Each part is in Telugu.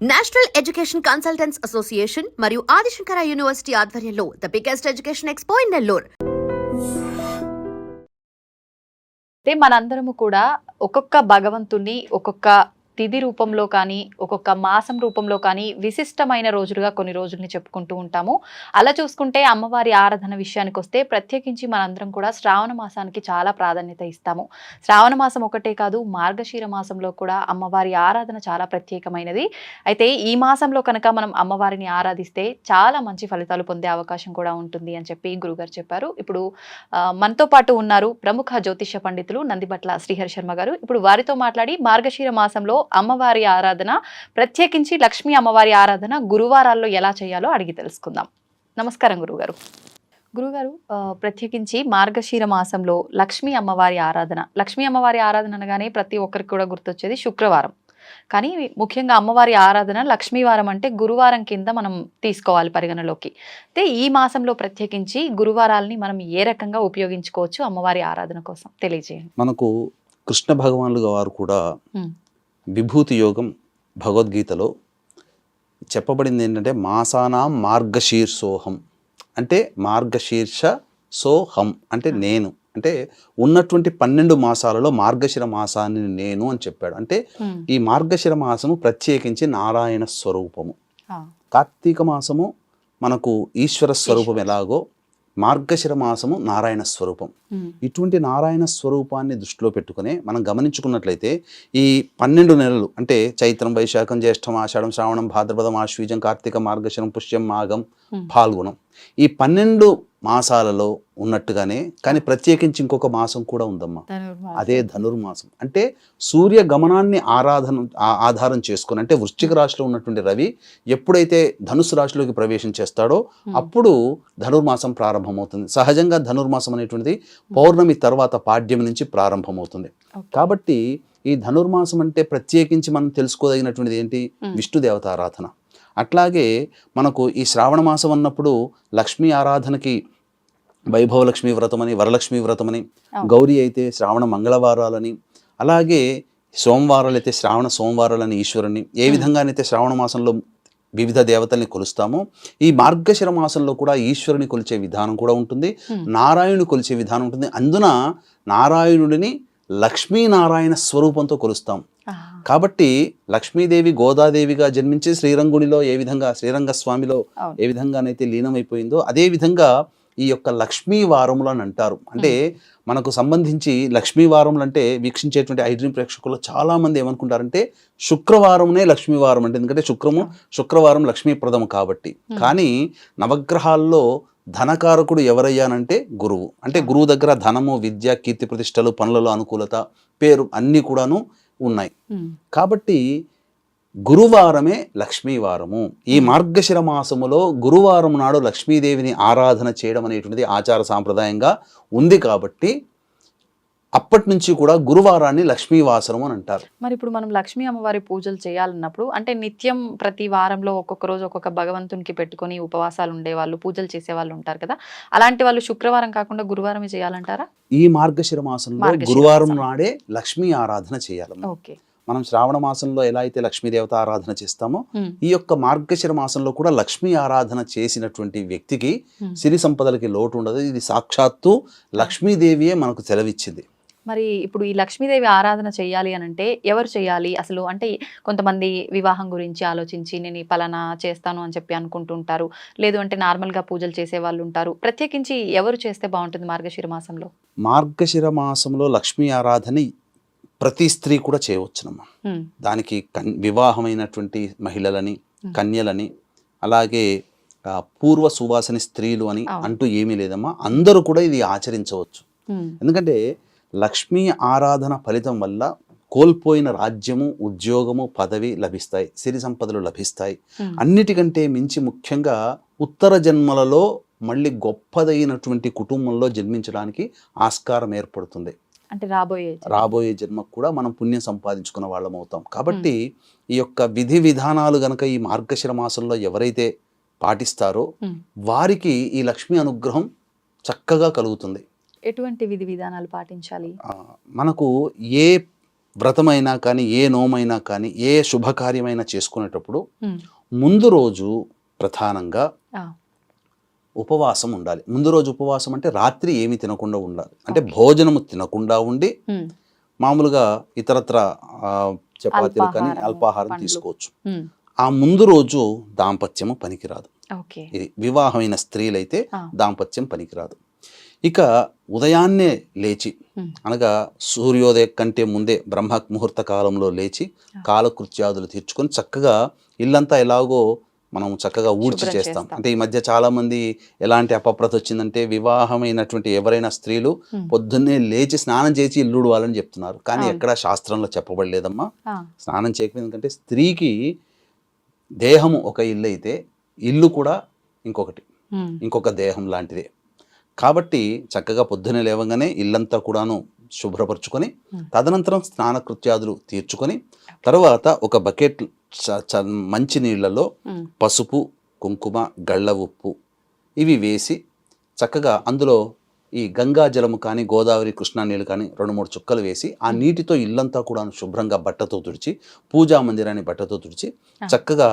నేషనల్ ఎడ్యుకేషన్ కన్సల్టెంట్స్ అసోసియేషన్ మరియు ఆదిశంకర యూనివర్సిటీ ఆధ్వర్యంలో the biggest education expo in Nellore. అయితే మనందరము కూడా ఒక్కొక్క భగవంతుని ఒక్కొక్క తిథి రూపంలో కానీ ఒక్కొక్క మాసం రూపంలో కానీ విశిష్టమైన రోజులుగా కొన్ని రోజుల్ని చెప్పుకుంటూ ఉంటాము. అలా చూసుకుంటే అమ్మవారి ఆరాధన విషయానికి వస్తే ప్రత్యేకించి మనందరం కూడా శ్రావణ మాసానికి చాలా ప్రాధాన్యత ఇస్తాము. శ్రావణ మాసం ఒకటే కాదు మార్గశీర మాసంలో కూడా అమ్మవారి ఆరాధన చాలా ప్రత్యేకమైనది. అయితే ఈ మాసంలో కనుక మనం అమ్మవారిని ఆరాధిస్తే చాలా మంచి ఫలితాలు పొందే అవకాశం కూడా ఉంటుంది అని చెప్పి గురుగారు చెప్పారు. ఇప్పుడు మనతో పాటు ఉన్నారు ప్రముఖ జ్యోతిష పండితులు నందిబట్ల శ్రీహరి శర్మ గారు. ఇప్పుడు వారితో మాట్లాడి మార్గశీర మాసంలో అమ్మవారి ఆరాధన ప్రత్యేకించి లక్ష్మీ అమ్మవారి ఆరాధన గురువారాల్లో ఎలా చేయాలో అడిగి తెలుసుకుందాం. నమస్కారం గురుగారు గురుగారు ప్రత్యేకించి మార్గశీర మాసంలో లక్ష్మీ అమ్మవారి ఆరాధన. లక్ష్మీ అమ్మవారి ఆరాధన అనగానే ప్రతి ఒక్కరికి కూడా గుర్తొచ్చేది శుక్రవారం. కానీ ముఖ్యంగా అమ్మవారి ఆరాధన లక్ష్మీవారం అంటే గురువారం కింద మనం తీసుకోవాలి పరిగణలోకి. అయితే ఈ మాసంలో ప్రత్యేకించి గురువారాల్ని మనం ఏ రకంగా ఉపయోగించుకోవచ్చు అమ్మవారి ఆరాధన కోసం? తెలియజేయండి. మనకు కృష్ణ భగవానులు వారు కూడా. విభూతి యోగం భగవద్గీతలో చెప్పబడింది ఏంటంటే మాసానాం మార్గశీర్షోహం. అంటే మార్గశీర్ష సోహం అంటే నేను. అంటే ఉన్నటువంటి పన్నెండు మాసాలలో మార్గశిర మాసాన్ని నేను అని చెప్పాడు. అంటే ఈ మార్గశిర మాసము ప్రత్యేకించి నారాయణ స్వరూపము. కార్తీక మాసము మనకు ఈశ్వర స్వరూపం ఎలాగో మార్గశిర మాసము నారాయణ స్వరూపం. ఇటువంటి నారాయణ స్వరూపాన్ని దృష్టిలో పెట్టుకుని మనం గమనించుకున్నట్లయితే ఈ పన్నెండు నెలలు అంటే చైత్రం వైశాఖం జ్యేష్ఠం ఆషాఢం శ్రావణం భాద్రపదం ఆశ్వీజం కార్తీక మార్గశిరం పుష్యం మాఘం. ఫాల్గుణం ఈ పన్నెండు మాసాలలో ఉన్నట్టుగానే కానీ ప్రత్యేకించి ఇంకొక మాసం కూడా ఉందమ్మా. అదే ధనుర్మాసం. అంటే సూర్య గమనాన్ని ఆరాధన ఆధారం చేసుకుని అంటే వృశ్చిక రాశిలో ఉన్నటువంటి రవి ఎప్పుడైతే ధనుసు రాశిలోకి ప్రవేశం చేస్తాడో అప్పుడు ధనుర్మాసం ప్రారంభమవుతుంది. సహజంగా ధనుర్మాసం అనేటువంటిది పౌర్ణమి తర్వాత పాడ్యం నుంచి ప్రారంభమవుతుంది. కాబట్టి ఈ ధనుర్మాసం అంటే ప్రత్యేకించి మనం తెలుసుకోదగినటువంటిది ఏంటి? మ్మ్. విష్ణు దేవత ఆరాధన అట్లాగే మనకు ఈ శ్రావణ మాసం అన్నప్పుడు లక్ష్మీ ఆరాధనకి వైభవలక్ష్మి వ్రతమని వరలక్ష్మి వ్రతమని. గౌరీ అయితే శ్రావణ మంగళవారాలని అలాగే సోమవారాలు అయితే శ్రావణ సోమవారాలని ఈశ్వరుని ఏ. విధంగానైతే శ్రావణ మాసంలో వివిధ దేవతల్ని కొలుస్తామో ఈ మార్గశిర మాసంలో కూడా ఈశ్వరుని కొలిచే విధానం కూడా ఉంటుంది నారాయణుని కొలిచే విధానం ఉంటుంది అందున నారాయణుడిని లక్ష్మీనారాయణ స్వరూపంతో కొలుస్తాం కాబట్టి లక్ష్మీదేవి గోదాదేవిగా జన్మించి శ్రీరంగునిలో ఏ విధంగా శ్రీరంగ స్వామిలో. ఏ విధంగానైతే లీనమైపోయిందో అదే విధంగా ఈ యొక్క లక్ష్మీ వారములు అని అంటారు. అంటే మనకు సంబంధించి లక్ష్మీ వారములు అంటే వీక్షించేటువంటి ఐడ్రీమ్ ప్రేక్షకులు చాలా మంది ఏమనుకుంటారంటే శుక్రవారమునే లక్ష్మీవారం అంటే ఎందుకంటే శుక్రము శుక్రవారం లక్ష్మీప్రదం కాబట్టి. కానీ నవగ్రహాల్లో ధనకారకుడు ఎవరయ్యానంటే గురువు. అంటే గురువు దగ్గర ధనము విద్య కీర్తి ప్రతిష్టలు పనులలో అనుకూలత పేరు అన్నీ కూడాను ఉన్నాయి. కాబట్టి గురువారమే లక్ష్మీవారము. ఈ మార్గశిర మాసములో గురువారం నాడు లక్ష్మీదేవిని ఆరాధన చేయడం అనేటువంటిది ఆచార సాంప్రదాయంగా ఉంది కాబట్టి అప్పటి నుంచి కూడా గురువారాన్ని లక్ష్మీవాసరం అని అంటారు. మరి ఇప్పుడు మనం లక్ష్మీ అమ్మవారి పూజలు చేయాలన్నప్పుడు అంటే నిత్యం ప్రతి వారంలో ఒక్కొక్క రోజు ఒక్కొక్క భగవంతునికి పెట్టుకొని ఉపవాసాలు ఉండేవాళ్ళు పూజలు చేసేవాళ్ళు ఉంటారు కదా. అలాంటి వాళ్ళు శుక్రవారం కాకుండా గురువారమే చేయాలంటారా? ఈ మార్గశిర మాసంలో గురువారం. నాడే లక్ష్మీ ఆరాధన చేయాలమ్మ. ఓకే. మనం శ్రావణ మాసంలో ఎలా అయితే లక్ష్మీదేవత ఆరాధన చేస్తామో ఈ యొక్క మార్గశిర మాసంలో కూడా లక్ష్మీ ఆరాధన చేసినటువంటి వ్యక్తికి. సిరి సంపదలకి లోటు ఉండదు ఇది సాక్షాత్తు లక్ష్మీదేవియే మనకు సెలవిచ్చింది. మరి ఇప్పుడు ఈ లక్ష్మీదేవి ఆరాధన చేయాలి అని అంటే ఎవరు చేయాలి? అసలు అంటే కొంతమంది వివాహం గురించి ఆలోచించి నేను ఈ పలానా చేస్తాను అని చెప్పి అనుకుంటుంటారు. లేదు అంటే నార్మల్గా పూజలు చేసే వాళ్ళు ఉంటారు. ప్రత్యేకించి ఎవరు చేస్తే బాగుంటుంది మార్గశిర మాసంలో? మార్గశిర మాసంలో లక్ష్మీ ఆరాధన ప్రతి స్త్రీ కూడా చేయవచ్చునమ్మా. దానికి కన్ వివాహమైనటువంటి మహిళలని. కన్యలని అలాగే పూర్వ సువాసని స్త్రీలు అని. అంటూ ఏమీ లేదమ్మా. అందరూ కూడా ఇది ఆచరించవచ్చు. ఎందుకంటే లక్ష్మీ ఆరాధన ఫలితం వల్ల కోల్పోయిన రాజ్యము ఉద్యోగము పదవి లభిస్తాయి సిరి సంపదలు లభిస్తాయి. అన్నిటికంటే మించి ముఖ్యంగా ఉత్తర జన్మలలో మళ్ళీ గొప్పదైనటువంటి కుటుంబంలో జన్మించడానికి ఆస్కారం ఏర్పడుతుంది. అంటే రాబోయే రాబోయే జన్మకు కూడా మనం పుణ్యం సంపాదించుకున్న వాళ్ళం అవుతాం. కాబట్టి ఈ యొక్క విధి విధానాలు గనక ఈ మార్గశిర మాసంలో ఎవరైతే పాటిస్తారో. వారికి ఈ లక్ష్మీ అనుగ్రహం చక్కగా కలుగుతుంది. ఎటువంటి విధి విధానాలు పాటించాలి? మనకు ఏ వ్రతమైనా కానీ ఏ నోమైనా కానీ ఏ శుభకార్యమైనా చేసుకునేటప్పుడు ముందు రోజు ప్రధానంగా ఉపవాసం ఉండాలి. ముందు రోజు ఉపవాసం అంటే రాత్రి ఏమీ తినకుండా ఉండాలి. అంటే భోజనము తినకుండా ఉండి మామూలుగా ఇతరత్ర చపాతీలు కానీ అల్పాహారం. తీసుకోవచ్చు. ఆ ముందు రోజు దాంపత్యము పనికిరాదు. ఇది వివాహమైన స్త్రీలైతే. దాంపత్యం పనికిరాదు. ఇక ఉదయాన్నే లేచి అనగా సూర్యోదయం కంటే ముందే బ్రహ్మ ముహూర్త కాలంలో లేచి. కాలకృత్యాదులు తీర్చుకొని చక్కగా ఇల్లంతా ఎలాగో మనం చక్కగా ఊడ్చి చేస్తాం. అంటే ఈ మధ్య చాలా మంది ఎలాంటి అపప్రత వచ్చిందంటే వివాహమైనటువంటి ఎవరైనా స్త్రీలు పొద్దున్నే లేచి స్నానం చేసి ఇల్లు వాళ్ళని చెప్తున్నారు. కానీ. ఎక్కడ శాస్త్రంలో చెప్పబడలేదమ్మా. స్నానం చేయకపోతే ఎందుకంటే స్త్రీకి దేహము ఒక ఇల్లు అయితే ఇల్లు కూడా ఇంకొకటి ఇంకొక దేహం లాంటిదే. కాబట్టి చక్కగా పొద్దున్నే లేవగానే ఇల్లంతా కూడాను శుభ్రపరచుకొని. తదనంతరం స్నాన కృత్యాదులు తీర్చుకొని తర్వాత ఒక బకెట్ మంచి నీళ్ళలో ఉమ్, పసుపు కుంకుమ గళ్ళ ఉప్పు ఇవి వేసి చక్కగా అందులో ఈ గంగా జలము కానీ గోదావరి కృష్ణా నీళ్ళు కానీ రెండు మూడు చుక్కలు వేసి ఆ నీటితో ఇల్లంతా కూడా శుభ్రంగా బట్టతో తుడిచి పూజా మందిరాన్ని బట్టతో తుడిచి. చక్కగా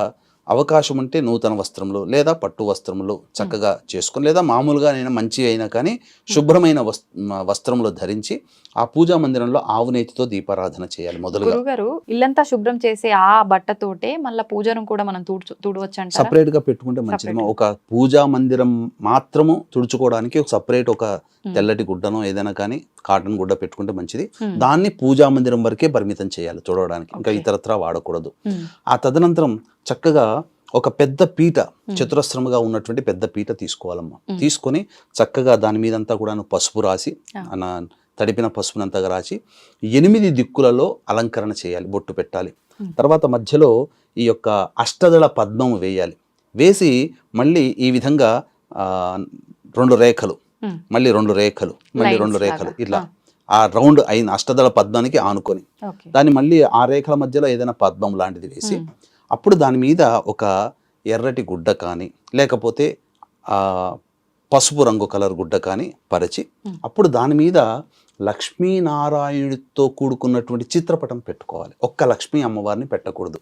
అవకాశం ఉంటే నూతన వస్త్రములు లేదా పట్టు వస్త్రములు చక్కగా చేసుకొని లేదా మామూలుగా నేను మంచి అయినా కానీ శుభ్రమైన వస్ వస్త్రములు ధరించి ఆ పూజా మందిరంలో ఆవు నేతితో దీపారాధన చేయాలి మొదలుగా. గురుగారు ఇల్లంతా శుభ్రం చేసే ఆ బట్టతోటే మళ్ళీ పూజను కూడా మనం తుడవచ్చు సపరేట్గా పెట్టుకుంటే మంచిది. ఒక పూజా మందిరం మాత్రము తుడుచుకోవడానికి ఒక సపరేట్ ఒక Hmm. తెల్లటి గుడ్డనో ఏదైనా కానీ కాటన్ గుడ్డ పెట్టుకుంటే మంచిది. దాన్ని పూజా మందిరం వరకే పరిమితం చేయాలి తుడవడానికి. ఇంకా. ఇతరత్రా వాడకూడదు. ఆ తదనంతరం చక్కగా ఒక పెద్ద పీట చతురస్రముగా ఉన్నటువంటి పెద్ద పీట తీసుకోవాలమ్మా. తీసుకొని చక్కగా దాని మీదంతా కూడా పసుపు రాసి తడిపిన పసుపునంతగా రాసి ఎనిమిది దిక్కులలో అలంకరణ చేయాలి బొట్టు పెట్టాలి. తర్వాత మధ్యలో ఈ యొక్క అష్టదళ పద్మం వేయాలి. వేసి మళ్ళీ ఈ విధంగా రెండు రేఖలు మళ్ళీ రెండు రేఖలు మళ్ళీ రెండు రేఖలు. ఇట్లా ఆ. రౌండ్ అయిన అష్టదళ పద్మానికి ఆనుకొని. దాన్ని మళ్ళీ ఆ రేఖల మధ్యలో ఏదైనా పద్మం లాంటిది వేసి అప్పుడు దాని మీద ఒక ఎర్రటి గుడ్డ కానీ లేకపోతే పసుపు రంగు కలర్ గుడ్డ కానీ పరిచి. అప్పుడు దాని మీద లక్ష్మీనారాయణుడితో కూడుకున్నటువంటి చిత్రపటం పెట్టుకోవాలి. ఒక్క లక్ష్మీ అమ్మవారిని పెట్టకూడదు.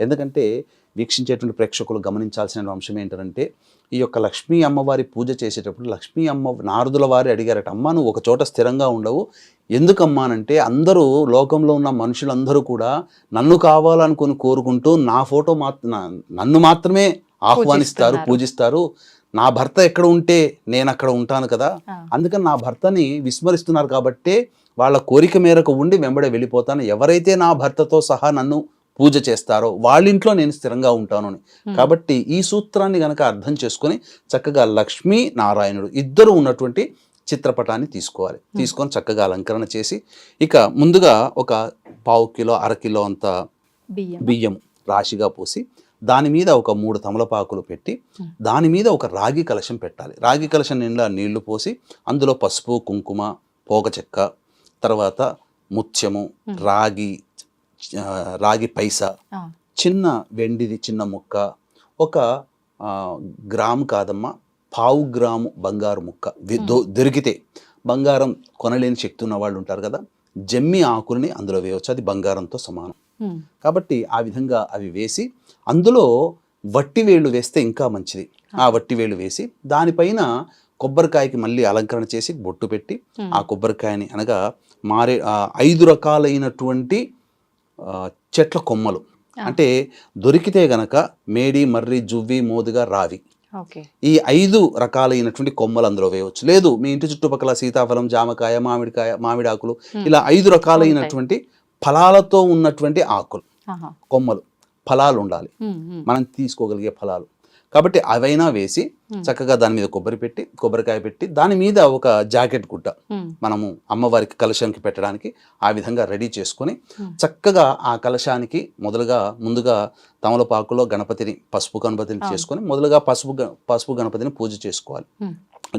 ఎందుకంటే వీక్షించేటువంటి ప్రేక్షకులు గమనించాల్సిన అంశం ఏంటంటే ఈ యొక్క లక్ష్మీ అమ్మవారి పూజ చేసేటప్పుడు లక్ష్మీ అమ్మ నారదుల వారి అడిగారట అమ్మ నువ్వు ఒక చోట స్థిరంగా ఉండవు. ఎందుకమ్మానంటే అందరూ లోకంలో ఉన్న మనుషులందరూ కూడా నన్ను కావాలనుకుని కోరుకుంటూ నా ఫోటో మాత్ర నా- నన్ను మాత్రమే ఆహ్వానిస్తారు. పూజిస్తారు. నా భర్త ఎక్కడ ఉంటే నేను అక్కడ ఉంటాను కదా. అందుకని నా భర్తని విస్మరిస్తున్నారు కాబట్టే వాళ్ళ కోరిక మేరకు ఉండి వెంబడే వెళ్ళిపోతాను. ఎవరైతే నా భర్తతో సహా నన్ను పూజ చేస్తారో వాళ్ళింట్లో నేను స్థిరంగా ఉంటాను అని. కాబట్టి ఈ సూత్రాన్ని గనక అర్థం చేసుకొని చక్కగా లక్ష్మీ నారాయణుడు ఇద్దరు ఉన్నటువంటి చిత్రపటాన్ని తీసుకోవాలి. తీసుకొని చక్కగా అలంకరణ చేసి ఇక ముందుగా ఒక పావు కిలో అర కిలో అంత బియ్యం. రాశిగా పోసి దాని మీద ఒక మూడు తమలపాకులు పెట్టి. దాని మీద ఒక రాగి కలశం పెట్టాలి. రాగి కలశం నిండా నీళ్ళు పోసి అందులో పసుపు కుంకుమ పోగ చెక్క తర్వాత ముత్యము. రాగి రాగి పైసా. చిన్న వెండిది చిన్న ముక్క. ఒక గ్రాము కాదమ్మా పావు గ్రాము బంగారు ముక్క. దొరికితే బంగారం కొనలేని శక్తి ఉన్న వాళ్ళు ఉంటారు కదా జమ్మి ఆకుల్ని అందులో వేయవచ్చు. అది బంగారంతో సమానం. కాబట్టి ఆ విధంగా అవి వేసి అందులో వట్టి వేళ్ళు వేస్తే ఇంకా మంచిది. ఆ. వట్టి వేళ్ళు వేసి దానిపైన కొబ్బరికాయకి మళ్ళీ అలంకరణ చేసి బొట్టు పెట్టి ఆ కొబ్బరికాయని అనగా మారే ఐదు రకాలైనటువంటి చెట్ల కొమ్మలు. అంటే దొరికితే గనక మేడి మర్రి జువ్వి మోదుగా రావి. ఈ ఐదు రకాలైనటువంటి కొమ్మలు అందులో వేయవచ్చు. లేదు మీ ఇంటి చుట్టుపక్కల సీతాఫలం జామకాయ మామిడికాయ మామిడి ఆకులు Hmm. ఇలా ఐదు రకాలైనటువంటి ఫలాలతో ఉన్నటువంటి ఆకులు. కొమ్మలు. ఫలాలు ఉండాలి మనం తీసుకోగలిగే ఫలాలు. కాబట్టి అవైనా వేసి. చక్కగా దాని మీద కొబ్బరి పెట్టి కొబ్బరికాయ పెట్టి దాని మీద ఒక జాకెట్ గుడ్డ మనము అమ్మవారికి కలశానికి పెట్టడానికి ఆ విధంగా రెడీ చేసుకొని. చక్కగా ఆ కలశానికి మొదలుగా ముందుగా తమలపాకులో గణపతిని పసుపు గణపతిని. చేసుకొని మొదలుగా పసుపు పసుపు గణపతిని పూజ చేసుకోవాలి.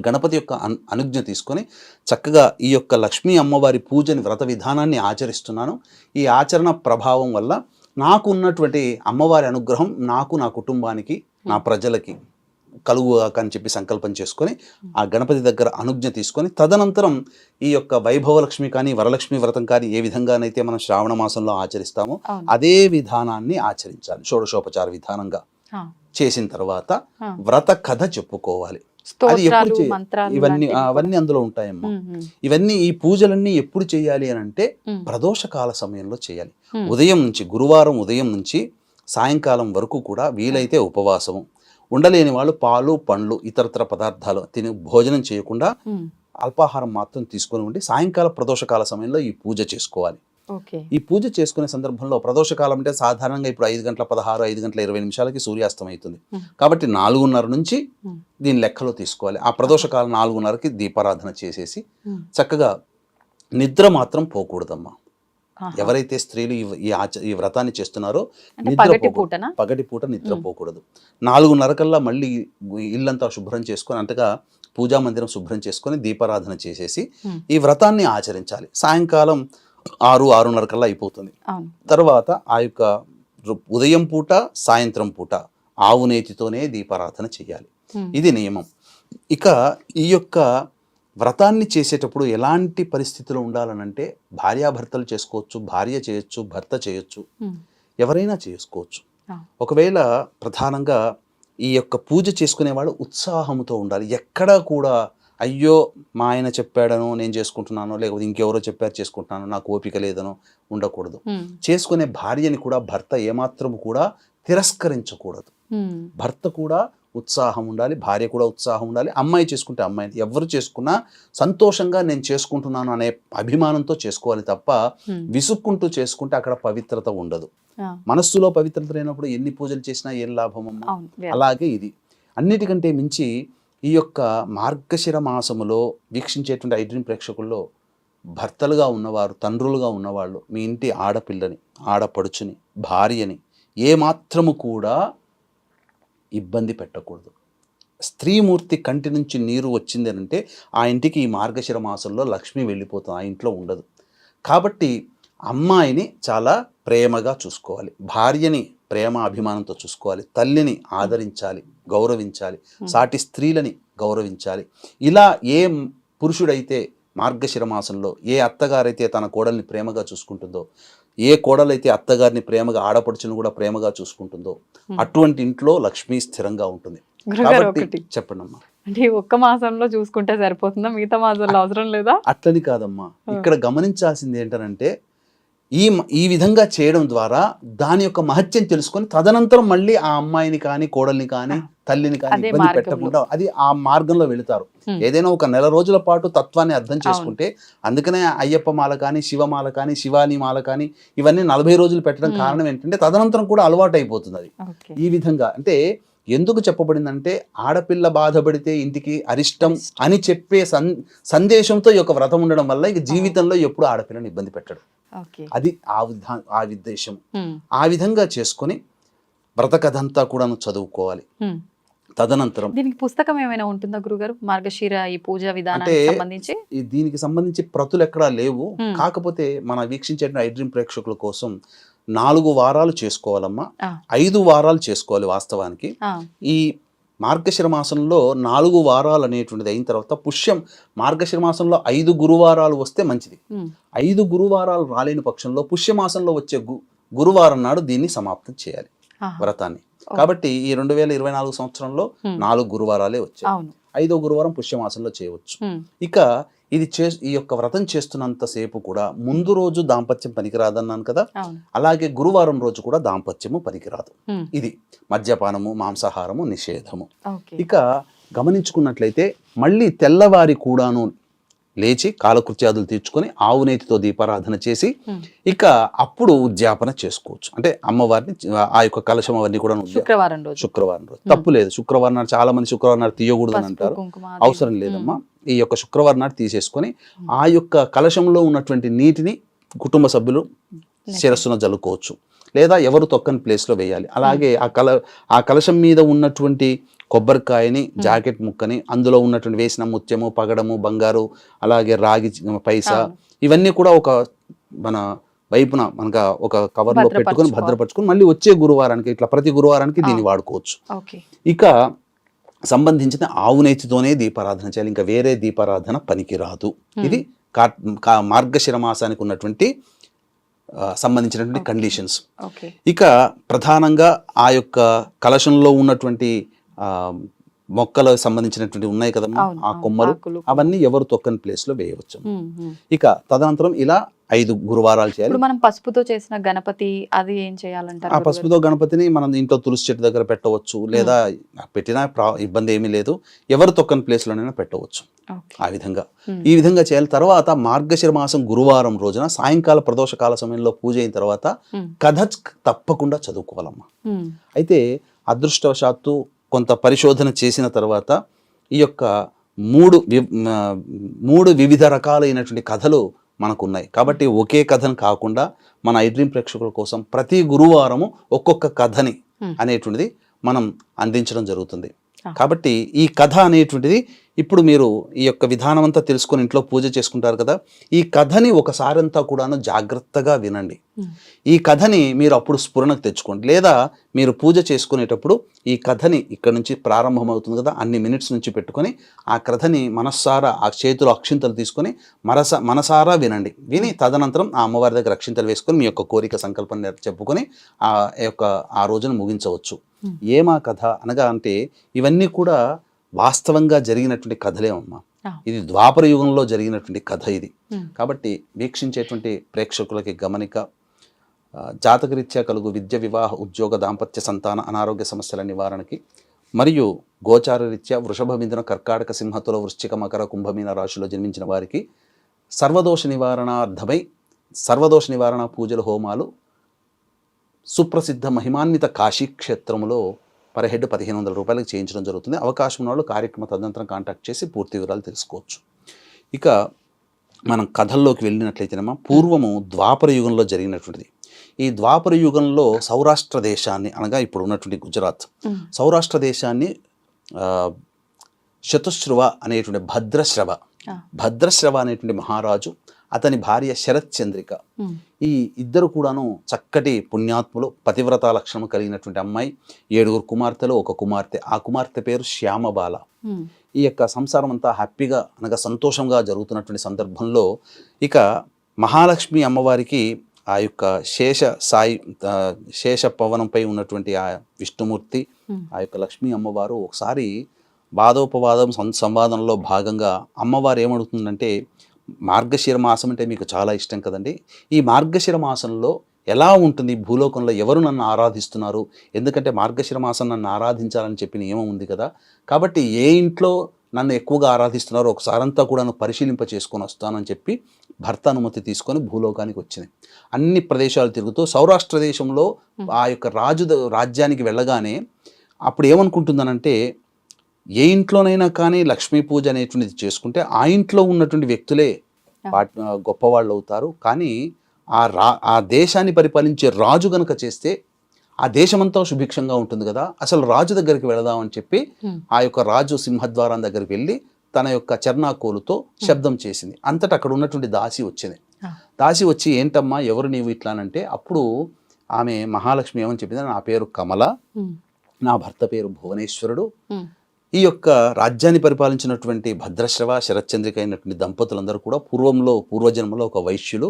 గణపతి యొక్క అను అనుజ్ఞ తీసుకొని చక్కగా ఈ యొక్క లక్ష్మీ అమ్మవారి పూజని వ్రత విధానాన్ని ఆచరిస్తున్నాను ఈ ఆచరణ ప్రభావం వల్ల నాకు ఉన్నటువంటి అమ్మవారి అనుగ్రహం నాకు నా కుటుంబానికి నా ప్రజలకి కలుగుగాక అని చెప్పి సంకల్పం చేసుకొని ఆ గణపతి దగ్గర అనుజ్ఞ తీసుకొని తదనంతరం ఈ యొక్క వైభవలక్ష్మి కానీ వరలక్ష్మి వ్రతం కానీ ఏ విధంగానైతే మనం శ్రావణ మాసంలో ఆచరిస్తామో అదే విధానాన్ని ఆచరించాలి. షోడశోపచార విధానంగా చేసిన తర్వాత. వ్రత కథ చెప్పుకోవాలి. అది ఎప్పుడు ఇవన్నీ అవన్నీ అందులో ఉంటాయమ్మా. ఇవన్నీ ఈ పూజలన్నీ ఎప్పుడు చేయాలి అని అంటే ప్రదోషకాల సమయంలో చేయాలి. ఉదయం నుంచి గురువారం ఉదయం నుంచి సాయంకాలం వరకు కూడా వీలైతే ఉపవాసము. ఉండలేని వాళ్ళు పాలు పండ్లు ఇతరతర పదార్థాలు తిని భోజనం చేయకుండా అల్పాహారం మాత్రం తీసుకొని ఉండి సాయంకాల ప్రదోషకాల సమయంలో ఈ పూజ చేసుకోవాలి. ఓకే. ఈ పూజ చేసుకునే సందర్భంలో ప్రదోషకాలం అంటే సాధారణంగా ఇప్పుడు ఐదు గంటల పదహారు ఐదు గంటల ఇరవై నిమిషాలకి సూర్యాస్తం అవుతుంది. కాబట్టి నాలుగున్నర నుంచి. దీని లెక్కలో తీసుకోవాలి. ఆ ప్రదోషకాలం నాలుగున్నరకి దీపారాధన చేసేసి చక్కగా నిద్ర మాత్రం పోకూడదమ్మా. ఎవరైతే స్త్రీలు ఈ- ఈ వ్రతాన్ని చేస్తున్నారో అంటే నిద్ర పగటి పూట నిద్ర మ్. పోకూడదు నాలుగున్నర కల్లా మళ్ళీ ఇల్లంతా శుభ్రం చేసుకొని అంతగా పూజా మందిరం శుభ్రం చేసుకొని దీపారాధన చేసేసి. ఈ వ్రతాన్ని ఆచరించాలి. సాయంకాలం ఆరు ఆరున్నర కల్లా అయిపోతుంది. తర్వాత ఆ యొక్క ఉదయం పూట సాయంత్రం పూట ఆవు నేతితోనే దీపారాధన చేయాలి. ఇది నియమం. ఇక ఈ యొక్క వ్రతాన్ని చేసేటప్పుడు ఎలాంటి పరిస్థితులు ఉండాలనంటే భార్యాభర్తలు చేసుకోవచ్చు భార్య చేయొచ్చు భర్త చేయొచ్చు ఎవరైనా చేసుకోవచ్చు. ఒకవేళ ప్రధానంగా ఈ యొక్క పూజ చేసుకునేవాడు ఉత్సాహంతో ఉండాలి. ఎక్కడా కూడా అయ్యో మా ఆయన చెప్పాడనో నేను చేసుకుంటున్నానో లేకపోతే ఇంకెవరో చెప్పారు చేసుకుంటున్నానో నాకు ఓపిక లేదనో ఉండకూడదు. చేసుకునే భార్యని కూడా భర్త ఏమాత్రం కూడా తిరస్కరించకూడదు. భర్త కూడా ఉత్సాహం ఉండాలి భార్య కూడా ఉత్సాహం ఉండాలి అమ్మాయి చేసుకుంటే అమ్మాయి. ఎవరు చేసుకున్నా సంతోషంగా నేను చేసుకుంటున్నాను అనే అభిమానంతో చేసుకోవాలి తప్ప విసుక్కుంటూ చేసుకుంటే అక్కడ పవిత్రత ఉండదు. మనస్సులో పవిత్రత లేనప్పుడు ఎన్ని పూజలు చేసినా ఏం లాభం అమ్మా? అలాగే ఇది. అన్నిటికంటే మించి ఈ యొక్క మార్గశిర మాసములో వీక్షించేటువంటి ఐడ్రీమ్ ప్రేక్షకుల్లో భర్తలుగా ఉన్నవారు తండ్రులుగా ఉన్నవాళ్ళు మీ ఇంటి ఆడపిల్లని ఆడపడుచుని భార్యని ఏమాత్రము కూడా ఇబ్బంది పెట్టకూడదు. స్త్రీమూర్తి కంటి నుంచి నీరు వచ్చింది అంటే ఆ ఇంటికి ఈ మార్గశిర మాసంలో లక్ష్మి వెళ్ళిపోతుంది ఆ ఇంట్లో ఉండదు. కాబట్టి అమ్మాయిని చాలా ప్రేమగా చూసుకోవాలి. భార్యని ప్రేమ అభిమానంతో చూసుకోవాలి. తల్లిని ఆదరించాలి గౌరవించాలి. సాటి స్త్రీలని గౌరవించాలి. ఇలా ఏ పురుషుడైతే మార్గశిర మాసంలో ఏ అత్తగారైతే తన కోడల్ని ప్రేమగా చూసుకుంటుందో ఏ కోడలైతే అత్తగారిని ప్రేమగా ఆడపడుచును కూడా ప్రేమగా చూసుకుంటుందో. అటువంటి ఇంట్లో లక్ష్మి స్థిరంగా ఉంటుంది. కాబట్టి చెప్పండి అమ్మా అంటే ఒక్క మాసంలో చూసుకుంటే సరిపోతుందా? మిగతా మాసంలో అవసరం లేదా? అట్లని కాదమ్మా. ఇక్కడ గమనించాల్సింది ఏంటనంటే ఈ ఈ విధంగా చేయడం ద్వారా దాని యొక్క మహత్యం తెలుసుకొని తదనంతరం మళ్ళీ ఆ అమ్మాయిని కానీ కోడల్ని కానీ తల్లిని కానీ ఇబ్బంది. పెట్టకుండా అది ఆ మార్గంలో వెళుతారు. ఏదైనా ఒక నెల రోజుల పాటు తత్వాన్ని అర్థం చేసుకుంటే అందుకనే అయ్యప్ప మాల కానీ శివమాల కానీ శివాని మాల కానీ ఇవన్నీ నలభై రోజులు పెట్టడం. కారణం ఏంటంటే తదనంతరం కూడా అలవాటు అయిపోతుంది అది ఈ విధంగా అంటే ఎందుకు చెప్పబడిందంటే ఆడపిల్ల బాధపడితే ఇంటికి అరిష్టం అని చెప్పే సన్ సందేశంతో ఈ యొక్క వ్రతం ఉండడం వల్ల ఇక జీవితంలో ఎప్పుడు ఆడపిల్లని ఇబ్బంది పెట్టడు. అది ఆ విధా ఆ ఉద్దేశం ఉమ్, ఆ విధంగా చేసుకొని వ్రత కథంతా కూడా చదువుకోవాలి. తదనంతరం దీనికి పుస్తకం ఏమైనా ఉంటుందా గురుగారు? మార్గశిర ఈ పూజ విధానానికి అంటే సంబంధించి? దీనికి సంబంధించి ప్రతులు ఎక్కడా లేవు. కాకపోతే మన వీక్షించే ఐడ్రీమ్ ప్రేక్షకుల కోసం నాలుగు వారాలు చేసుకోవాలమ్మా. ఐదు వారాలు చేసుకోవాలి వాస్తవానికి. ఈ మార్గశిర మాసంలో నాలుగు వారాలు అనేటువంటిది అయిన తర్వాత పుష్యం మార్గశిర మాసంలో ఐదు గురువారాలు వస్తే మంచిది. ఐదు గురువారాలు రాలేని పక్షంలో పుష్యమాసంలో వచ్చే గు గురువారం నాడు దీన్ని సమాప్తం చేయాలి. వ్రతాన్ని. కాబట్టి ఈ రెండు వేల ఇరవై నాలుగు సంవత్సరంలో. నాలుగు గురువారాలే వచ్చాయి. ఐదో గురువారం పుష్యమాసంలో చేయవచ్చు. ఇక ఇది చే ఈ యొక్క వ్రతం చేస్తున్నంతసేపు కూడా ముందు రోజు దాంపత్యం పనికిరాదన్నాను కదా? అలాగే గురువారం రోజు కూడా దాంపత్యము పనికిరాదు. ఇది మద్యపానము మాంసాహారము నిషేధము. ఇక గమనించుకున్నట్లయితే మళ్ళీ తెల్లవారి కూడాను లేచి కాలకృత్యాదులు తీర్చుకొని ఆవు నేతితో దీపారాధన చేసి ఉమ్. ఇక అప్పుడు ఉద్యాపన చేసుకోవచ్చు. అంటే అమ్మవారిని ఆ యొక్క కలశం అవన్నీ కూడా శుక్రవారం రోజు. శుక్రవారం రోజు. తప్పు లేదు. శుక్రవారం నాడు చాలా మంది శుక్రవారం నాడు తీయకూడదు అని అంటారు. అవసరం లేదమ్మా. ఈ యొక్క శుక్రవారం నాడు తీసేసుకొని ఆ యొక్క కలశంలో ఉన్నటువంటి నీటిని కుటుంబ సభ్యులు శిరస్సున జల్లుకోవచ్చు. లేదా ఎవరు తొక్కని ప్లేస్లో వేయాలి. అలాగే ఆ కల ఆ కలశం మీద ఉన్నటువంటి కొబ్బరికాయని జాకెట్ ముక్కని అందులో ఉన్నటువంటి వేసిన ముత్యము పగడము బంగారు అలాగే రాగి పైసా. ఇవన్నీ కూడా ఒక మన వైపున మనక ఒక కవర్లో పెట్టుకొని. భద్రపరచుకొని మళ్ళీ వచ్చే గురువారానికి ఇట్లా ప్రతి గురువారానికి దీన్ని వాడుకోవచ్చు. ఇక సంబంధించిన ఆవు నేతితోనే దీపారాధన చేయాలి. ఇంకా వేరే దీపారాధన పనికిరాదు. ఇది కా- మార్గశిర మాసానికి ఉన్నటువంటి సంబంధించినటువంటి కండిషన్స్ ఇక ప్రధానంగా ఆ యొక్క కలశంలో ఉన్నటువంటి మొక్కలకు సంబంధించినటువంటి ఉన్నాయి కదమ్మా ఆ కొమ్మలు. అవన్నీ ఎవరు తొక్కని ప్లేస్లో వేయవచ్చు. ఇక తదనంతరం ఇలా ఐదు గురువారాలు చేయాలి మనం పసుపుతో చేసిన గణపతి అది ఏం చేయాలంటారు ఆ? పసుపుతో గణపతిని మనం ఇంట్లో తులసి చెట్టు దగ్గర పెట్టవచ్చు లేదా పెట్టినా ప్రా- ఇబ్బంది ఏమీ లేదు ఎవరు తొక్కని ప్లేస్ లోనైనా పెట్టవచ్చు. ఆ విధంగా. ఈ విధంగా చేయాలి తర్వాత మార్గశిర మాసం గురువారం రోజున సాయంకాల ప్రదోష కాల సమయంలో పూజ అయిన తర్వాత కథ తప్పకుండా చదువుకోవాలమ్మా అయితే అదృష్టవశాత్తు కొంత పరిశోధన చేసిన తర్వాత ఈ యొక్క మూడు మూడు వివిధ రకాలైనటువంటి కథలు మనకు ఉన్నాయి కాబట్టి ఒకే కథను కాకుండా మన ఐ డ్రీమ్ ప్రేక్షకుల కోసం ప్రతి గురువారము ఒక్కొక్క కథని. అనేటువంటిది మనం అందించడం జరుగుతుంది. కాబట్టి ఈ కథ అనేటువంటిది ఇప్పుడు మీరు ఈ యొక్క విధానం అంతా తెలుసుకొని ఇంట్లో పూజ చేసుకుంటారు కదా ఈ కథని ఒకసారంతా కూడాను జాగ్రత్తగా వినండి. ఈ కథని మీరు అప్పుడు స్ఫురణకు తెచ్చుకోండి. లేదా మీరు పూజ చేసుకునేటప్పుడు ఈ కథని ఇక్కడ నుంచి ప్రారంభమవుతుంది కదా అన్ని మినిట్స్ నుంచి పెట్టుకొని ఆ కథని మనస్సారా ఆ చేతిలో అక్షింతలు తీసుకొని మనస మనసారా వినండి. విని తదనంతరం ఆ అమ్మవారి దగ్గర అక్షింతలు వేసుకొని మీ యొక్క కోరిక సంకల్పం చెప్పుకొని ఆ యొక్క ఆ రోజును ముగించవచ్చు. ఏమా కథ అనగా అంటే ఇవన్నీ కూడా వాస్తవంగా జరిగినటువంటి కథలేమమ్మా Ah. ఇది ద్వాపర యుగంలో జరిగినటువంటి కథ ఇది. కాబట్టి వీక్షించేటువంటి ప్రేక్షకులకి గమనిక జాతకరీత్యా కలుగు విద్య వివాహ ఉద్యోగ దాంపత్య సంతాన అనారోగ్య సమస్యల నివారణకి మరియు గోచార రీత్యా వృషభ మిథున కర్కాటక సింహతుల వృశ్చిక మకర కుంభమీన రాశిలో జన్మించిన వారికి సర్వదోష నివారణార్థమై సర్వదోష నివారణ పూజలు హోమాలు సుప్రసిద్ధ మహిమాన్విత కాశీ క్షేత్రములో పర్ హెడ్ పదిహేను వందల రూపాయలకు చేయించడం జరుగుతుంది. అవకాశం ఉన్న వాళ్ళు కార్యక్రమ తదనంతరం కాంటాక్ట్ చేసి పూర్తి వివరాలు తెలుసుకోవచ్చు. ఇక మనం కథల్లోకి వెళ్ళినట్లయితేనేమో పూర్వము ద్వాపర యుగంలో జరిగినటువంటిది. ఈ ద్వాపర యుగంలో సౌరాష్ట్ర దేశాన్ని అనగా ఇప్పుడు ఉన్నటువంటి గుజరాత్ సౌరాష్ట్ర దేశాన్ని శతుశ్రువ అనేటువంటి భద్రశ్రవ. భద్రశ్రవ అనేటువంటి మహారాజు అతని భార్య శరత్ చంద్రిక. ఈ ఇద్దరు కూడాను చక్కటి పుణ్యాత్ములు పతివ్రత లక్షణం కలిగినటువంటి అమ్మాయి. ఏడుగురు కుమార్తెలు ఒక కుమార్తె. ఆ కుమార్తె పేరు శ్యామబాల. ఈ యొక్క సంసారం అంతా హ్యాపీగా అనగా సంతోషంగా జరుగుతున్నటువంటి సందర్భంలో ఇక మహాలక్ష్మి అమ్మవారికి ఆ యొక్క శేష సాయి శేష పవనంపై ఉన్నటువంటి ఆ విష్ణుమూర్తి ఆ యొక్క లక్ష్మీ అమ్మవారు ఒకసారి వాదోపవాదం సంవాదంలో భాగంగా అమ్మవారు ఏమడుగుతుందంటే మార్గశిర మాసం అంటే మీకు చాలా ఇష్టం కదండి. ఈ మార్గశిర మాసంలో ఎలా ఉంటుంది? భూలోకంలో ఎవరు నన్ను ఆరాధిస్తున్నారు? ఎందుకంటే మార్గశిర మాసం నన్ను ఆరాధించాలని చెప్పి నియమం ఉంది కదా. కాబట్టి ఏ ఇంట్లో నన్ను ఎక్కువగా ఆరాధిస్తున్నారో ఒకసారంతా కూడా పరిశీలింప చేసుకొని వస్తానని చెప్పి భర్త అనుమతి తీసుకొని భూలోకానికి వచ్చింది అన్ని ప్రదేశాలు తిరుగుతూ సౌరాష్ట్ర దేశంలో ఆ యొక్క రాజు రాజ్యానికి వెళ్ళగానే అప్పుడు ఏమనుకుంటుందనంటే ఏ ఇంట్లోనైనా కానీ లక్ష్మీ పూజ అనేటువంటిది చేసుకుంటే ఆ ఇంట్లో ఉన్నటువంటి వ్యక్తులే గొప్పవాళ్ళు అవుతారు కానీ ఆ రా ఆ దేశాన్ని పరిపాలించే రాజు గనుక చేస్తే ఆ దేశమంతా సుభిక్షంగా ఉంటుంది కదా. అసలు రాజు దగ్గరికి వెళదామని చెప్పి ఆ యొక్క రాజు సింహద్వారం దగ్గరికి వెళ్ళి తన యొక్క చర్నాకోలుతో శబ్దం చేసింది. అంతటా అక్కడ ఉన్నటువంటి దాసి వచ్చింది. దాసి వచ్చి ఏంటమ్మా ఎవరు నీవు ఇట్లానంటే? అప్పుడు ఆమె మహాలక్ష్మి ఏమని చెప్పింది? నా పేరు కమల నా భర్త పేరు భువనేశ్వరుడు ఈ యొక్క రాజ్యాన్ని పరిపాలించినటువంటి భద్రశ్రవ శరత్చంద్రిక అయినటువంటి దంపతులందరూ కూడా పూర్వంలో పూర్వజన్మలో ఒక వైశ్యులు.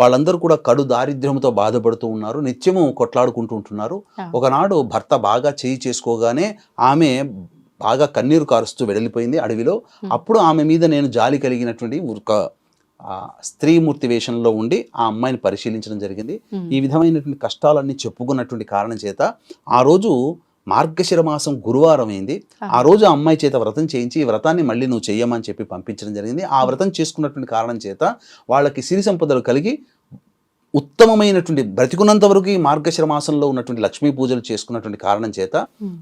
వాళ్ళందరూ కూడా కడు దారిద్ర్యంతో బాధపడుతూ ఉన్నారు. నిత్యము కొట్లాడుకుంటూ ఉంటున్నారు. ఒకనాడు భర్త బాగా చేయి చేసుకోగానే ఆమె బాగా కన్నీరు కారుస్తూ వెడలిపోయింది అడవిలో. అప్పుడు ఆమె మీద నేను జాలి కలిగినటువంటి ఒక స్త్రీమూర్తి వేషంలో ఉండి ఆ అమ్మాయిని పరిశీలించడం జరిగింది. ఈ విధమైనటువంటి కష్టాలన్నీ చెప్పుకున్నటువంటి కారణం చేత ఆ రోజు మార్గశిర మాసం గురువారం అయింది. ఆ రోజు ఆ అమ్మాయి చేత వ్రతం చేయించి ఈ వ్రతాన్ని మళ్ళీ నువ్వు చెయ్యమని చెప్పి పంపించడం జరిగింది. ఆ వ్రతం చేసుకున్నటువంటి కారణం చేత వాళ్ళకి సిరి సంపదలు కలిగి ఉత్తమమైనటువంటి బ్రతికున్నంత వరకు ఈ మార్గశిర మాసంలో ఉన్నటువంటి లక్ష్మీ పూజలు చేసుకున్నటువంటి కారణం చేత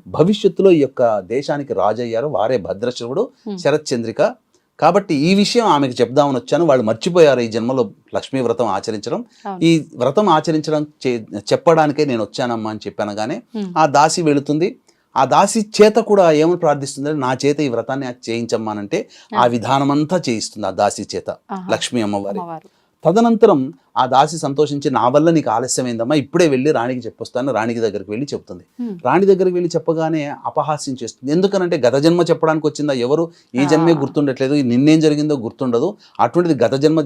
భవిష్యత్తులో ఈ యొక్క దేశానికి రాజయ్యారు. వారే భద్రశివుడు Hmm. కాబట్టి ఈ విషయం ఆమెకు చెప్దామని వచ్చాను. వాళ్ళు మర్చిపోయారు ఈ జన్మలో లక్ష్మీ వ్రతం ఆచరించడం. ఈ వ్రతం ఆచరించడం చే- చెప్పడానికే నేను వచ్చానమ్మా అని చెప్పానగానే ఆ దాసి వెళుతుంది. ఆ దాసి చేత కూడా ఏమని ప్రార్థిస్తుంది నా చేత ఈ వ్రతాన్ని చేయించమ్మా అంటే ఆ విధానం అంతా చేయిస్తుంది ఆ దాసి చేత. లక్ష్మీ అమ్మవారు. తదనంతరం ఆ దాసి సంతోషించి నా వల్ల నీకు ఆలస్యమైందమ్మా ఇప్పుడే వెళ్ళి రాణికి చెప్పొస్తాను రాణికి దగ్గరికి వెళ్ళి చెప్తుంది. రాణి దగ్గరికి వెళ్ళి చెప్పగానే అపహాస్యం చేస్తుంది ఎందుకనంటే గత జన్మ చెప్పడానికి వచ్చిందా ఎవరు ఈ జన్మే. గుర్తుండట్లేదు నిన్నేం జరిగిందో గుర్తుండదు అటువంటిది గత జన్మ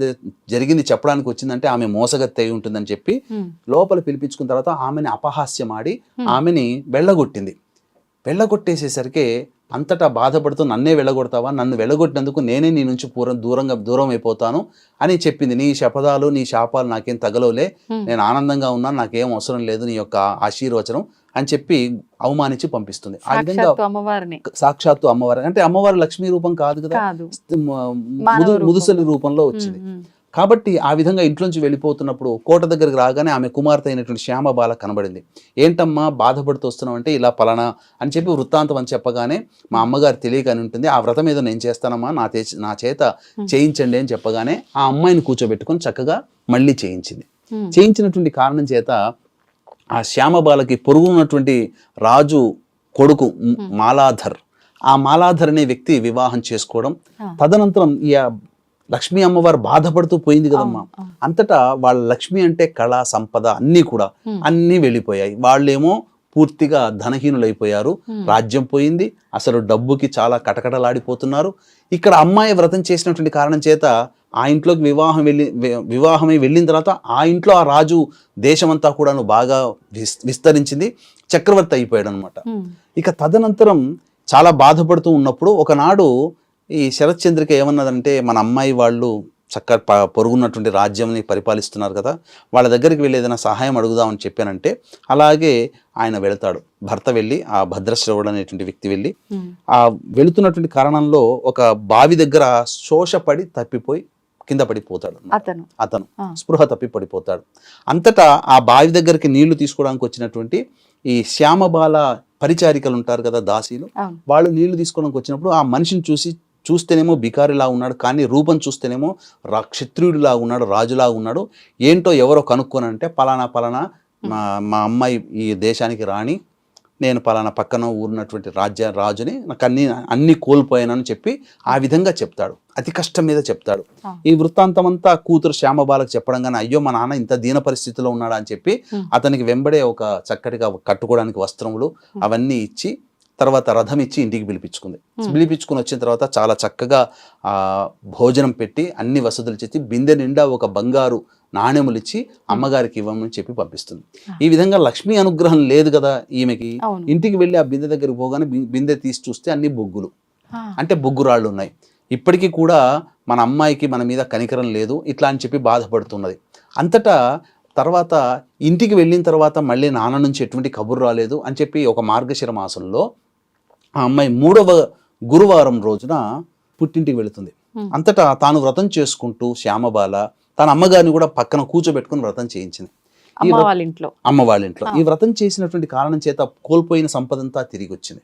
జరిగింది చెప్పడానికి వచ్చిందంటే ఆమె మోసగత్తి అయి ఉంటుందని చెప్పి లోపల పిలిపించుకున్న తర్వాత ఆమెని అపహాస్యమాడి Hmm. ఆమెని వెళ్ళగొట్టింది వెళ్ళగొట్టేసేసరికి అంతటా బాధపడుతూ నన్నే వెళ్ళగొడతావా నన్ను వెళ్ళగొట్టినందుకు నేనే నీ నుంచి పూర్వం దూరంగా దూరం అయిపోతాను అని చెప్పింది. నీ శపథాలు నీ శాపాలు నాకేం తగలవులే. నేను ఆనందంగా ఉన్నాను నాకేం అవసరం లేదు నీ యొక్క ఆశీర్వచనం అని చెప్పి అవమానించి పంపిస్తుంది. ఆ విధంగా సాక్షాత్తు అమ్మవారు అంటే అమ్మవారు లక్ష్మీ రూపం కాదు కదా. ముదుసలి రూపంలో వచ్చింది. కాబట్టి ఆ విధంగా ఇంట్లోంచి వెళ్ళిపోతున్నప్పుడు కోట దగ్గరికి రాగానే ఆమె కుమార్తె అయినటువంటి శ్యామబాల కనబడింది. ఏంటమ్మా బాధపడుతూ వస్తున్నావు అంటే ఇలా పలానా? అని చెప్పి వృత్తాంతం అని చెప్పగానే మా అమ్మగారు తెలియక అని ఉంటుంది ఆ వ్రతం ఏదో నేను చేస్తానమ్మా నా నా చేత చేయించండి అని చెప్పగానే ఆ అమ్మాయిని కూర్చోబెట్టుకొని చక్కగా మళ్ళీ చేయించింది. చేయించినటువంటి కారణం చేత ఆ శ్యామబాలకి పొరుగు ఉన్నటువంటి రాజు కొడుకు మాలాధర్ ఆ మాలాధర్ అనే వ్యక్తి వివాహం చేసుకోవడం. తదనంతరం ఈ లక్ష్మీ అమ్మవారు బాధపడుతూ పోయింది కదమ్మా. అంతటా వాళ్ళ లక్ష్మి అంటే కళ సంపద అన్నీ కూడా. అన్నీ వెళ్ళిపోయాయి. వాళ్ళేమో పూర్తిగా ధనహీనులైపోయారు. రాజ్యం పోయింది. అసలు డబ్బుకి చాలా కటకటలాడిపోతున్నారు. ఇక్కడ అమ్మాయి వ్రతం చేసినటువంటి కారణం చేత ఆ ఇంట్లోకి వివాహం వెళ్ళి వివాహమై వెళ్ళిన తర్వాత ఆ ఇంట్లో ఆ రాజు దేశమంతా కూడాను బాగా విస్- విస్తరించింది. చక్రవర్తి అయిపోయాడు అనమాట ఇక తదనంతరం చాలా బాధపడుతూ ఉన్నప్పుడు ఒకనాడు ఈ శరత్చంద్రిక ఏమన్నదంటే మన అమ్మాయి వాళ్ళు చక్క ప- పొరుగున్నటువంటి రాజ్యంని పరిపాలిస్తున్నారు కదా వాళ్ళ దగ్గరికి వెళ్ళి ఏదైనా సహాయం అడుగుదామని చెప్పానంటే అలాగే ఆయన వెళతాడు. భర్త వెళ్ళి ఆ భద్రశ్రవుడు అనేటువంటి వ్యక్తి వెళ్ళి ఆ వెళుతున్నటువంటి కారణంలో ఒక బావి దగ్గర శోషపడి తప్పిపోయి కింద పడిపోతాడు అతను. అతను. స్పృహ తప్పి పడిపోతాడు. అంతటా ఆ బావి దగ్గరికి నీళ్ళు తీసుకోవడానికి వచ్చినటువంటి ఈ శ్యామబాల పరిచారికలు ఉంటారు కదా దాసీలు వాళ్ళు నీళ్ళు తీసుకోవడానికి వచ్చినప్పుడు ఆ మనిషిని చూసి చూస్తేనేమో బికారిలా ఉన్నాడు కానీ రూపం చూస్తేనేమో రా క్షత్రియుడిలా ఉన్నాడు రాజులా ఉన్నాడు ఏంటో ఎవరో కనుక్కోనంటే పలానా పలానా మా మా అమ్మాయి ఈ దేశానికి రాణి నేను పలానా పక్కన ఊరినటువంటి రాజ్య రాజుని నాకు అన్ని అన్ని కోల్పోయానని చెప్పి ఆ విధంగా చెప్తాడు అతి కష్టం మీద చెప్తాడు. ఈ వృత్తాంతం అంతా కూతురు శ్యామబాలకు చెప్పడం కానీ అయ్యో మా నాన్న ఇంత దీన పరిస్థితిలో ఉన్నాడా అని చెప్పి. అతనికి వెంబడే ఒక చక్కటిగా కట్టుకోవడానికి వస్త్రములు అవన్నీ ఇచ్చి తర్వాత రథం ఇచ్చి ఇంటికి పిలిపించుకుంది. Hmm. పిలిపించుకుని వచ్చిన తర్వాత చాలా చక్కగా భోజనం పెట్టి అన్ని వసతులు చేసి బిందె నిండా ఒక బంగారు నాణ్యములు ఇచ్చి అమ్మగారికి ఇవ్వమని చెప్పి పంపిస్తుంది. ఈ విధంగా లక్ష్మీ అనుగ్రహం లేదు కదా ఈమెకి. ఇంటికి వెళ్ళి ఆ బిందె దగ్గరికి పోగానే బిందె తీసి చూస్తే అన్ని బొగ్గులు. అంటే బొగ్గురాళ్ళు ఉన్నాయి. ఇప్పటికీ కూడా మన అమ్మాయికి మన మీద కనికరం లేదు. ఇట్లా అని చెప్పి బాధపడుతున్నది. అంతటా తర్వాత ఇంటికి వెళ్ళిన తర్వాత మళ్ళీ నాన్న నుంచి ఎటువంటి కబురు రాలేదు అని చెప్పి ఒక మార్గశిర మాసంలో ఆ అమ్మాయి మూడవ గురువారం రోజున పుట్టింటికి వెళుతుంది. అంతటా తాను వ్రతం చేసుకుంటూ శ్యామబాల తన అమ్మగారిని కూడా పక్కన కూర్చోబెట్టుకుని వ్రతం చేయించింది. అమ్మ వాళ్ళ ఇంట్లో. అమ్మ వాళ్ళ ఇంట్లో. ఈ వ్రతం చేసినటువంటి కారణం చేత కోల్పోయిన సంపదంతా తిరిగి వచ్చింది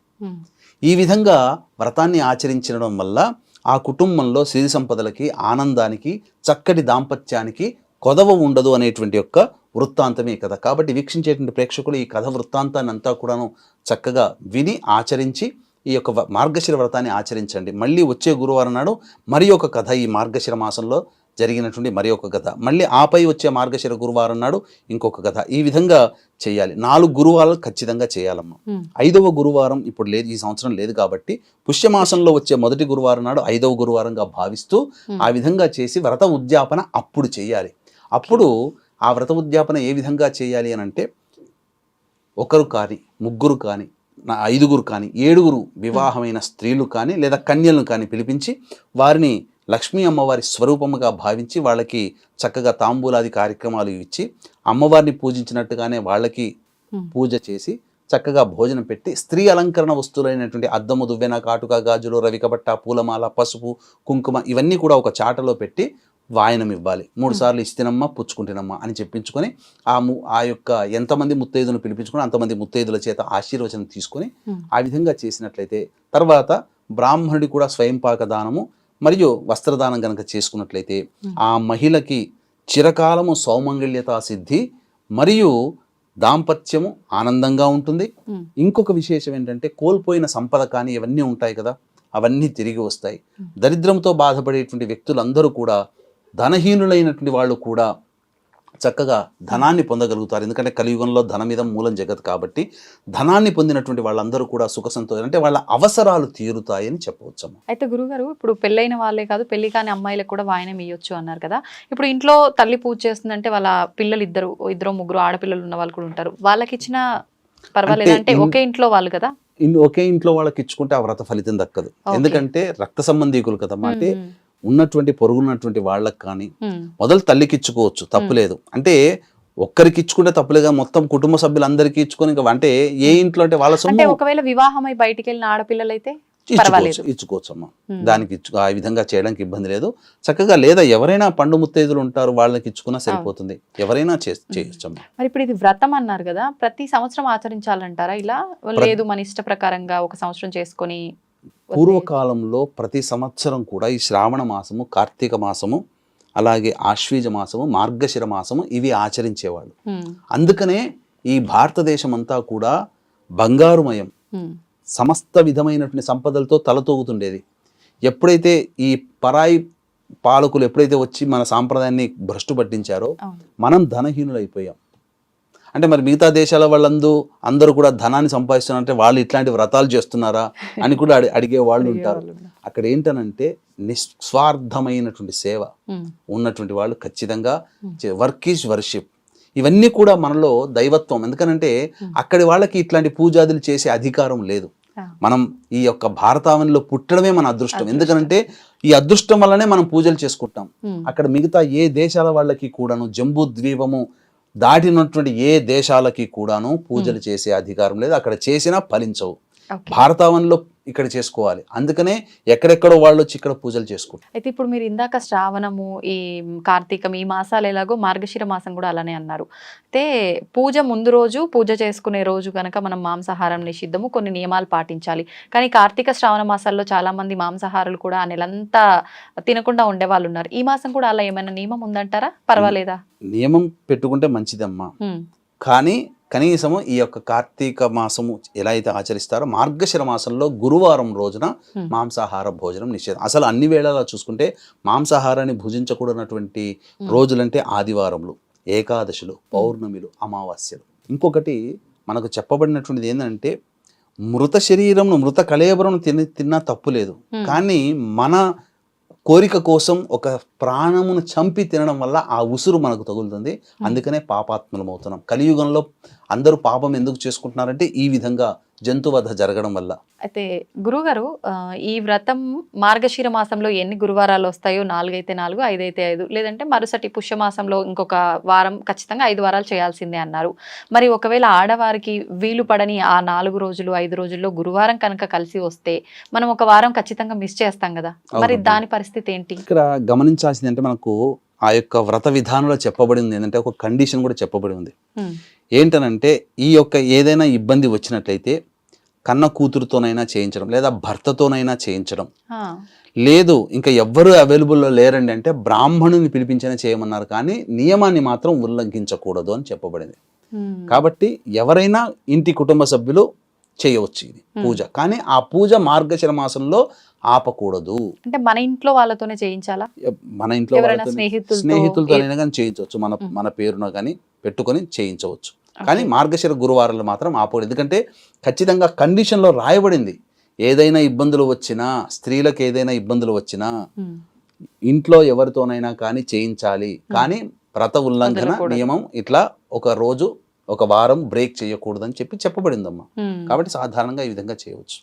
ఈ విధంగా వ్రతాన్ని ఆచరించడం వల్ల ఆ కుటుంబంలో సిరి సంపదలకి ఆనందానికి చక్కటి దాంపత్యానికి కొదవ ఉండదు అనేటువంటి యొక్క వృత్తాంతమే కథ కాబట్టి వీక్షించేటువంటి ప్రేక్షకులు ఈ కథ వృత్తాంతాన్ని అంతా కూడాను చక్కగా విని ఆచరించి ఈ యొక్క మార్గశిర వ్రతాన్ని ఆచరించండి. మళ్ళీ వచ్చే గురువారం నాడు మరి ఒక కథ ఈ మార్గశిర మాసంలో జరిగినటువంటి మరి ఒక కథ. మళ్ళీ ఆపై వచ్చే మార్గశిర గురువారం నాడు ఇంకొక కథ. ఈ విధంగా చేయాలి. నాలుగు గురువారాలు ఖచ్చితంగా చేయాలమ్మా. ఐదవ గురువారం ఇప్పుడు లేదు ఈ సంవత్సరం లేదు కాబట్టి పుష్యమాసంలో వచ్చే మొదటి గురువారం నాడు ఐదవ గురువారంగా భావిస్తూ. ఆ విధంగా చేసి వ్రత ఉద్యాపన అప్పుడు చేయాలి. అప్పుడు ఆ వ్రత ఉద్యాపన ఏ విధంగా చేయాలి అని అంటే ఒకరు కానీ ముగ్గురు కానీ నా ఐదుగురు కానీ ఏడుగురు వివాహమైన స్త్రీలు కానీ లేదా కన్యలను కానీ పిలిపించి వారిని లక్ష్మీ అమ్మవారి స్వరూపముగా భావించి వాళ్ళకి చక్కగా తాంబూలాది కార్యక్రమాలు ఇచ్చి అమ్మవారిని పూజించినట్టుగానే వాళ్ళకి పూజ చేసి చక్కగా భోజనం పెట్టి స్త్రీ అలంకరణ వస్తువులైనటువంటి అద్దము దువ్వెన కాటుక గాజులు రవికబట్ట పూలమాల పసుపు కుంకుమ ఇవన్నీ కూడా ఒక చాటలో పెట్టి వాయనం ఇవ్వాలి మూడు సార్లు ఇస్తేనమ్మా పుచ్చుకుంటేనమ్మా అని చెప్పించుకొని ఆ ము ఆ యొక్క ఎంతమంది ముత్తైదులను పిలిపించుకొని అంతమంది ముత్తైదుల చేత ఆశీర్వచనం తీసుకొని ఆ విధంగా చేసినట్లయితే తర్వాత బ్రాహ్మణుడి కూడా స్వయంపాక దానము మరియు వస్త్రదానం కనుక చేసుకున్నట్లయితే ఆ మహిళకి చిరకాలము సౌమంగళ్యత సిద్ధి మరియు దాంపత్యము ఆనందంగా ఉంటుంది. ఇంకొక విశేషం ఏంటంటే కోల్పోయిన సంపద కానీ ఇవన్నీ ఉంటాయి కదా అవన్నీ తిరిగి వస్తాయి. దరిద్రంతో బాధపడేటువంటి వ్యక్తులందరూ కూడా ధనహీనులైనటువంటి వాళ్ళు కూడా చక్కగా ధనాన్ని పొందగలుగుతారు. ఎందుకంటే కలియుగంలో ధనమిదం మూలం జగత్ కాబట్టి ధనాన్ని పొందినటువంటి వాళ్ళందరూ కూడా సుఖ సంతోషం అంటే వాళ్ళ అవసరాలు తీరుతాయని చెప్పవచ్చమ్మా అయితే గురుగారు ఇప్పుడు పెళ్ళైన వాళ్ళే కాదు పెళ్ళి కాని అమ్మాయిలకు కూడా వాయనం ఇవ్వచ్చు అన్నారు కదా. ఇప్పుడు ఇంట్లో తల్లి పూజ చేస్తుందంటే వాళ్ళ పిల్లలు ఇద్దరు ఇద్దరు ముగ్గురు ఆడపిల్లలు ఉన్న వాళ్ళు కూడా ఉంటారు. వాళ్ళకి ఇచ్చిన పర్వాలేదు అంటే ఒకే ఇంట్లో వాళ్ళు కదా? ఒకే ఇంట్లో వాళ్ళకి ఇచ్చుకుంటే ఆ వ్రత ఫలితం దక్కదు. ఎందుకంటే రక్త సంబంధీకులు కదమ్మా అంటే ఉన్నటువంటి పొరుగున్నటువంటి వాళ్ళకి కానీ మొదలు తల్లికి ఇచ్చుకోవచ్చు తప్పులేదు అంటే ఒక్కరికి ఇచ్చుకుంటే తప్పులేదు మొత్తం కుటుంబ సభ్యులందరికీ ఇచ్చుకొని ఇంకా అంటే ఏ ఇంట్లో అంటే వాళ్ళ సొమ్ము ఒకవేళ వివాహమై బయటికి వెళ్ళిన ఆడపిల్లలు అయితే ఇచ్చుకోవచ్చు అమ్మా దానికి ఇచ్చు ఆ విధంగా చేయడానికి ఇబ్బంది లేదు. చక్కగా లేదా ఎవరైనా పండు ముత్తైదులు ఉంటారు వాళ్ళకి ఇచ్చుకున్నా సరిపోతుంది. ఎవరైనా చే- చేయొచ్చమ్మా. మరి ఇప్పుడు ఇది వ్రతం అన్నారు కదా ప్రతి సంవత్సరం ఆచరించాలంటారా? ఇలా లేదు మన ఇష్ట ప్రకారంగా ఒక సంవత్సరం చేసుకొని. పూర్వకాలంలో ప్రతి సంవత్సరం కూడా ఈ శ్రావణ మాసము కార్తీక మాసము అలాగే ఆశ్వీజ మాసము మార్గశిర మాసము ఇవి ఆచరించేవాళ్ళు. అందుకనే ఈ భారతదేశం అంతా కూడా బంగారుమయం సమస్త విధమైనటువంటి సంపదలతో తలతూగుతుండేది. ఎప్పుడైతే ఈ పరాయి పాలకులు ఎప్పుడైతే వచ్చి మన సాంప్రదాయాన్ని భ్రష్టు పట్టించారో. మనం ధనహీనులైపోయాం. అంటే మరి మిగతా దేశాల వాళ్ళందు అందరూ కూడా ధనాన్ని సంపాదిస్తున్నారంటే వాళ్ళు ఇట్లాంటి వ్రతాలు చేస్తున్నారా అని కూడా అడి అడిగే వాళ్ళు ఉంటారు. అక్కడ ఏంటనంటే నిస్వార్థమైనటువంటి సేవ ఉన్నటువంటి వాళ్ళు ఖచ్చితంగా వర్క్ ఈజ్ వర్షిప్. ఇవన్నీ కూడా మనలో దైవత్వం. ఎందుకనంటే అక్కడి వాళ్ళకి ఇట్లాంటి పూజాదులు చేసే అధికారం లేదు. మనం ఈ యొక్క భారతావనిలో పుట్టడమే మన అదృష్టం. ఎందుకంటే ఈ అదృష్టం వల్లనే మనం పూజలు చేసుకుంటాం. అక్కడ మిగతా ఏ దేశాల వాళ్ళకి కూడాను జంబూ ద్వీపము దాటినటువంటి ఏ దేశాలకి కూడాను పూజలు చేసే అధికారం లేదు. అక్కడ చేసినా ఫలించవు. భారతావనిలో ఇక్కడ చేసుకోవాలి. అందుకనే ఎక్కడెక్కడో వాళ్ళు వచ్చి ఇక్కడ పూజలు చేసుకుంటారు. అయితే ఇప్పుడు మీరు ఇందాక శ్రావణము ఈ కార్తీకం ఈ మాసాలు ఎలాగో మార్గశిర మాసం కూడా అలానే అన్నారు. అయితే పూజ ముందు రోజు పూజ చేసుకునే రోజు కనుక మనం మాంసాహారం నిషిద్ధము కొన్ని నియమాలు పాటించాలి. కానీ కార్తీక శ్రావణ మాసాల్లో చాలా మంది మాంసాహారులు కూడా ఆ నెలంతా తినకుండా ఉండే వాళ్ళు ఉన్నారు. ఈ మాసం కూడా అలా ఏమైనా నియమం ఉందంటారా? పర్వాలేదా? నియమం పెట్టుకుంటే మంచిదమ్మా. కానీ కనీసము ఈ యొక్క కార్తీక మాసము ఎలా అయితే ఆచరిస్తారో మార్గశిర మాసంలో గురువారం రోజున. మాంసాహార భోజనం నిషేధం. అసలు అన్ని వేళలా చూసుకుంటే మాంసాహారాన్ని భుజించకూడనటువంటి రోజులంటే ఆదివారములు ఏకాదశులు పౌర్ణమిలు అమావాస్యలు. ఇంకొకటి మనకు చెప్పబడినటువంటిది ఏంటంటే మృత శరీరంను మృత కళేబరం తిని తిన్నా తప్పు లేదు. కానీ మన కోరిక కోసం ఒక ప్రాణమును చంపి తినడం వల్ల ఆ ఉసురు మనకు తగులుతుంది. అందుకనే పాపాత్మలం అవుతున్నాం కలియుగంలో అందరూ పాపం ఎందుకు చేసుకుంటున్నారంటే ఈ విధంగా జంతువధ జరగడం వల్ల? అయితే గురుగారు ఈ వ్రతం మార్గశిర మాసంలో ఎన్ని గురువారాలు వస్తాయో నాలుగైతే నాలుగు ఐదైతే ఐదు. లేదంటే మరుసటి పుష్యమాసంలో ఇంకొక వారం ఖచ్చితంగా ఐదు వారాలు చేయాల్సిందే అన్నారు. మరి ఒకవేళ ఆడవారికి వీలు పడని ఆ నాలుగు రోజులు ఐదు రోజుల్లో గురువారం కనుక కలిసి వస్తే మనం ఒక వారం ఖచ్చితంగా మిస్ చేస్తాం కదా? మరి. దాని పరిస్థితి ఏంటి? ఇక్కడ గమనించాల్సింది అంటే మనకు ఆ యొక్క వ్రత విధానంలో చెప్పబడింది ఏంటంటే ఒక కండిషన్ కూడా చెప్పబడి ఉంది. ఏంటనంటే ఈ యొక్క ఏదైనా ఇబ్బంది వచ్చినట్లయితే కన్న కూతురుతోనైనా చేయించడం లేదా భర్తతోనైనా చేయించడం. లేదు ఇంకా ఎవ్వరూ అవైలబుల్లో లేరండి అంటే బ్రాహ్మణుని పిలిపించనే చేయమన్నారు కానీ నియమాన్ని మాత్రం ఉల్లంఘించకూడదు అని చెప్పబడింది. కాబట్టి ఎవరైనా ఇంటి కుటుంబ సభ్యులు చేయవచ్చు ఇది పూజ. కానీ ఆ పూజ మార్గశిర మాసంలో ఆపకూడదు. అంటే మన ఇంట్లో వాళ్ళతోనే చేయించాలా? మన ఇంట్లో స్నేహితులతో స్నేహితులతోనైనా కానీ చేయించవచ్చు మన మన పేరున కానీ. పెట్టుకొని చేయించవచ్చు. కానీ మార్గశిర గురువారాలు మాత్రం ఆపకూడదు ఎందుకంటే ఖచ్చితంగా కండిషన్లో రాయబడింది. ఏదైనా ఇబ్బందులు వచ్చినా స్త్రీలకు ఏదైనా ఇబ్బందులు వచ్చినా ఇంట్లో ఎవరితోనైనా కానీ చేయించాలి. కానీ వ్రత ఉల్లంఘన. నియమం ఇట్లా ఒక రోజు ఒక వారం బ్రేక్ చేయకూడదని చెప్పి చెప్పబడిందమ్మా. కాబట్టి సాధారణంగా ఈ విధంగా చేయవచ్చు.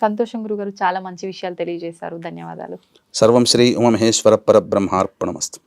సంతోషం గురుగారు చాలా మంచి విషయాలు తెలియజేశారు. ధన్యవాదాలు. సర్వం శ్రీ ఉమమహేశ్వర పరబ్రహ్మార్పణమస్తు.